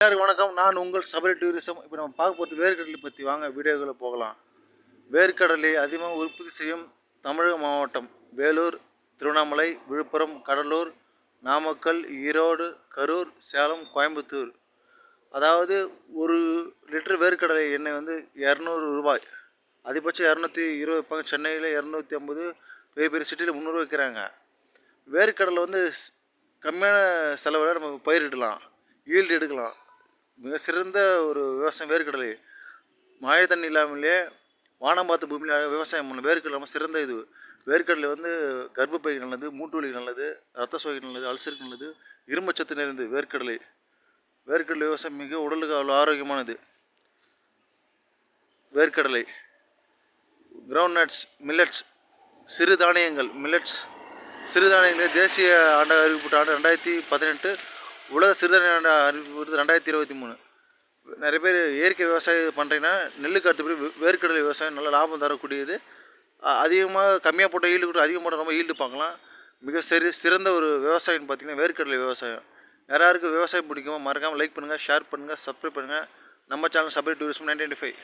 எல்லாருக்கும் வணக்கம். நான் உங்கள் சபரி டூரிசம். இப்போ நம்ம பார்க்க போகிறது வேர்க்கடலை பற்றி வாங்க வீடியோக்களை போகலாம். வேர்க்கடலை அதிகமாக உற்பத்தி செய்யும் தமிழக மாவட்டம் வேலூர் திருவண்ணாமலை விழுப்புரம் கடலூர் நாமக்கல் ஈரோடு கரூர் சேலம் கோயம்புத்தூர். அதாவது ஒரு லிட்டர் வேர்க்கடலை எண்ணெய் வந்து இரநூறு ரூபாய். அதிகபட்சம் இரநூத்தி இருபது இருப்பாங்க சென்னையில் இரநூத்தி ஐம்பது பெரிய பெரிய சிட்டியில் முந்நூறு விற்கிறாங்க வேர்க்கடலை வந்து கம்மியான செலவில் நம்ம பயிரிடலாம் ஈல்டு எடுக்கலாம். மிக சிறந்த ஒரு விவசாயம் வேர்க்கடலை. மழை தண்ணி இல்லாமலே வானம் பார்த்த பூமியில் விவசாயம் பண்ண வேர்க்கடலை ரொம்ப சிறந்த இது. வேர்க்கடலை வந்து கர்ப்பப்பை நல்லது மூட்டு வலி நல்லது ரத்த சோகை நல்லது அல்சருக்கு நல்லது இரும்புச்சத்து நிறைந்தது வேர்க்கடலை. வேர்க்கடலை விவசாயம் மிக உடலுக்கு அவ்வளோ ஆரோக்கியமானது. வேர்க்கடலை. கிரவுண்ட் நட்ஸ் மில்லட்ஸ் சிறுதானியங்கள் மில்லட்ஸ் சிறுதானியங்கள் தேசிய ஆண்டாக அறிவிக்கப்பட்ட ஆண்டு ரெண்டாயிரத்தி பதினெட்டு. உலக சிறுதானிய ஆண்டு அறிவிப்பு ரெண்டாயிரத்தி இருபத்தி மூணு. நிறைய பேர் இயற்கை விவசாயம் பண்ணுறீங்கன்னா நெல்லுக்கு அடுத்தபடி வேர்க்கடலை விவசாயம் நல்ல லாபம் தரக்கூடியது. அதிகமாக கம்மியாக போட்ட ஈல்டு கூட அதிகமாக போட்ட ரொம்ப ஈல்டு பார்க்கலாம். மிக சரி சிறந்த ஒரு விவசாயம்னு பார்த்தீங்கன்னா வேர்க்கடலை விவசாயம். யாராருக்கு விவசாயம் பிடிக்குமோ மறக்காமல் லைக் பண்ணுங்கள் ஷேர் பண்ணுங்கள் சப்ஸ்கிரைப் பண்ணுங்கள் நம்ம சேனல் சப்ரேட் டூரிசம் நைன்டி ஃபைவ்.